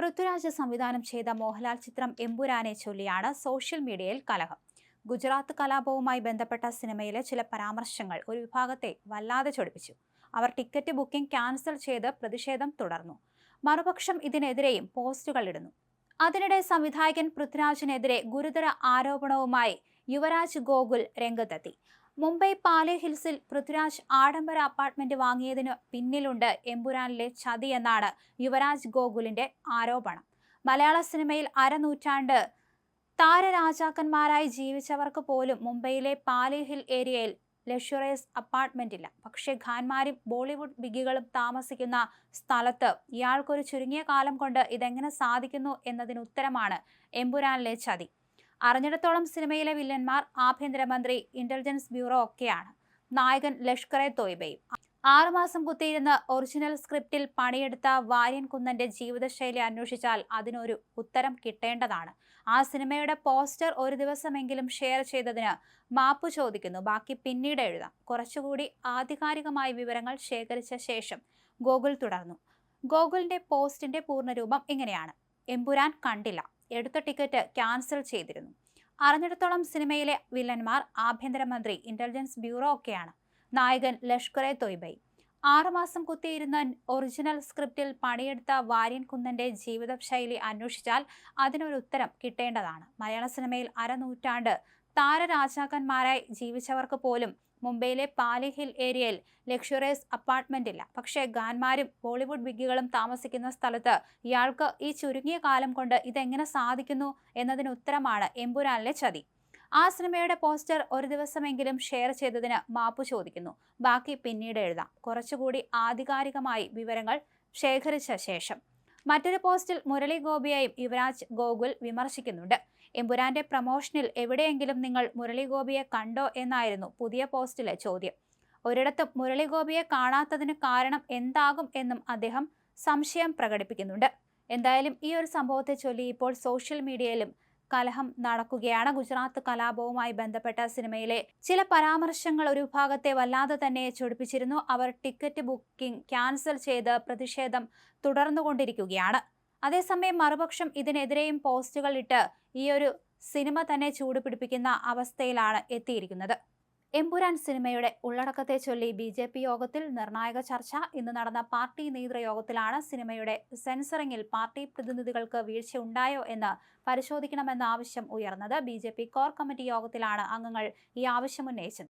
പൃഥ്വിരാജ് സംവിധാനം ചെയ്ത മോഹൻലാൽ ചിത്രം എമ്പുരാനെ ചൊല്ലിയാണ് സോഷ്യൽ മീഡിയയിൽ കലഹം. ഗുജറാത്ത് കലാപവുമായി ബന്ധപ്പെട്ട സിനിമയിലെ ചില പരാമർശങ്ങൾ ഒരു വിഭാഗത്തെ വല്ലാതെ ചൊടിപ്പിച്ചു. അവർ ടിക്കറ്റ് ബുക്കിംഗ് ക്യാൻസൽ ചെയ്ത് പ്രതിഷേധം തുടർന്നു. മറുപക്ഷം ഇതിനെതിരെയും പോസ്റ്റുകൾ ഇടുന്നു. അതിനിടെ സംവിധായകൻ പൃഥ്വിരാജിനെതിരെ ഗുരുതര ആരോപണവുമായി യുവരാജ് ഗോകുൽ രംഗത്തെത്തി. മുംബൈ പാലേ ഹിൽസിൽ പൃഥ്വിരാജ് ആഡംബര അപ്പാർട്ട്മെന്റ് വാങ്ങിയതിനു പിന്നിലുണ്ട് എമ്പുരാനിലെ ചതി എന്നാണ് യുവരാജ് ഗോകുലിന്റെ ആരോപണം. മലയാള സിനിമയിൽ അരനൂറ്റാണ്ട് താരരാജാക്കന്മാരായി ജീവിച്ചവർക്ക് പോലും മുംബൈയിലെ പാലെ ഹിൽ ഏരിയയിൽ ലക്ഷറിയസ് അപ്പാർട്ട്മെന്റ് ഇല്ല. പക്ഷേ ഖാൻമാരും ബോളിവുഡ് ബിഗികളും താമസിക്കുന്ന സ്ഥലത്ത് ഇയാൾക്കൊരു ചുരുങ്ങിയ കാലം കൊണ്ട് ഇതെങ്ങനെ സാധിക്കുന്നു എന്നതിന് ഉത്തരമാണ് എമ്പുരാനിലെ ചതി. അറിഞ്ഞിടത്തോളം സിനിമയിലെ വില്ലന്മാർ ആഭ്യന്തരമന്ത്രി ഇന്റലിജൻസ് ബ്യൂറോ ഒക്കെയാണ്. നായകൻ ലഷ്കറെ തോയ്ബയും ആറുമാസം കുത്തിയിരുന്ന് ഒറിജിനൽ സ്ക്രിപ്റ്റിൽ പണിയെടുത്ത വാര്യൻ കുന്നന്റെ ജീവിതശൈലി അന്വേഷിച്ചാൽ അതിനൊരു ഉത്തരം കിട്ടേണ്ടതാണ്. ആ സിനിമയുടെ പോസ്റ്റർ ഒരു ദിവസമെങ്കിലും ഷെയർ ചെയ്തതിന് മാപ്പ് ചോദിക്കുന്നു. ബാക്കി പിന്നീട് എഴുതാം. കുറച്ചുകൂടി ആധികാരികമായ വിവരങ്ങൾ ശേഖരിച്ച ശേഷം ഗോകുൽ തുടർന്നു. ഗോകുലിന്റെ പോസ്റ്റിന്റെ പൂർണരൂപം ഇങ്ങനെയാണ്. എമ്പുരാൻ കണ്ടില്ല. എടുത്ത ടിക്കറ്റ് ക്യാൻസൽ ചെയ്തിരുന്നു. അറിഞ്ഞിടത്തോളം സിനിമയിലെ വില്ലന്മാർ ആഭ്യന്തരമന്ത്രി ഇന്റലിജൻസ് ബ്യൂറോ ഒക്കെയാണ്. നായകൻ ലഷ്കറെ തൊയ്ബൈ. ആറുമാസം കുത്തിയിരുന്ന ഒറിജിനൽ സ്ക്രിപ്റ്റിൽ പണിയെടുത്ത വാര്യൻ കുന്നന്റെ ജീവിതശൈലി അന്വേഷിച്ചാൽ അതിനൊരു ഉത്തരം കിട്ടേണ്ടതാണ്. മലയാള സിനിമയിൽ അരനൂറ്റാണ്ട് താരരാജാക്കന്മാരായി ജീവിച്ചവർക്ക് പോലും മുംബൈയിലെ പാലി ഹിൽ ഏരിയയിൽ ലക്ഷറിയസ് അപ്പാർട്ട്മെന്റ് ഇല്ല പക്ഷേ ഗാൻമാരും ബോളിവുഡ് ബിഗികളും താമസിക്കുന്ന സ്ഥലത്ത് ഇയാൾക്ക് ഈ ചുരുങ്ങിയ കാലം കൊണ്ട് ഇതെങ്ങനെ സാധിക്കുന്നു എന്നതിന് ഉത്തരമാണ് എമ്പുരാനിലെ ചതി. ആ സിനിമയുടെ പോസ്റ്റർ ഒരു ദിവസമെങ്കിലും ഷെയർ ചെയ്തതിന് മാപ്പ് ചോദിക്കുന്നു. ബാക്കി പിന്നീട് എഴുതാം. കുറച്ചുകൂടി ആധികാരികമായി വിവരങ്ങൾ ശേഖരിച്ച ശേഷം. മറ്റൊരു പോസ്റ്റിൽ മുരളി ഗോപിയെയും യുവരാജ് ഗോകുൽ വിമർശിക്കുന്നുണ്ട്. എമ്പുരാന്റെ പ്രമോഷനിൽ എവിടെയെങ്കിലും നിങ്ങൾ മുരളിഗോപിയെ കണ്ടോ എന്നായിരുന്നു പുതിയ പോസ്റ്റിലെ ചോദ്യം. ഒരിടത്തും മുരളിഗോപിയെ കാണാത്തതിന് കാരണം എന്താകും എന്നും അദ്ദേഹം സംശയം പ്രകടിപ്പിക്കുന്നുണ്ട്. എന്തായാലും ഈ ഒരു സംഭവത്തെ ചൊല്ലി ഇപ്പോൾ സോഷ്യൽ മീഡിയയിലും കലഹം നടക്കുകയാണ്. ഗുജറാത്ത് കലാപവുമായി ബന്ധപ്പെട്ട സിനിമയിലെ ചില പരാമർശങ്ങൾ ഒരു വിഭാഗത്തെ വല്ലാതെ തന്നെ ചൊടിപ്പിച്ചിരുന്നു. അവർ ടിക്കറ്റ് ബുക്കിംഗ് ക്യാൻസൽ ചെയ്ത് പ്രതിഷേധം തുടർന്നുകൊണ്ടിരിക്കുകയാണ്. അതേസമയം മറുപക്ഷം ഇതിനെതിരെയും പോസ്റ്റുകൾ ഇട്ട് ഈ ഒരു സിനിമ തന്നെ ചൂടുപിടിപ്പിക്കുന്ന അവസ്ഥയിലാണ് എത്തിയിരിക്കുന്നത്. എമ്പുരാൻ സിനിമയുടെ ഉള്ളടക്കത്തെ ചൊല്ലി ബി ജെ പി യോഗത്തിൽ നിർണായക ചർച്ച. ഇന്ന് നടന്ന പാർട്ടി നേതൃയോഗത്തിലാണ് സിനിമയുടെ സെൻസറിംഗിൽ പാർട്ടി പ്രതിനിധികൾക്ക് വീഴ്ച ഉണ്ടായോ എന്ന് പരിശോധിക്കണമെന്ന ആവശ്യം ഉയർന്നത്. ബി കോർ കമ്മിറ്റി യോഗത്തിലാണ് അംഗങ്ങൾ ഈ ആവശ്യം ഉന്നയിച്ചത്.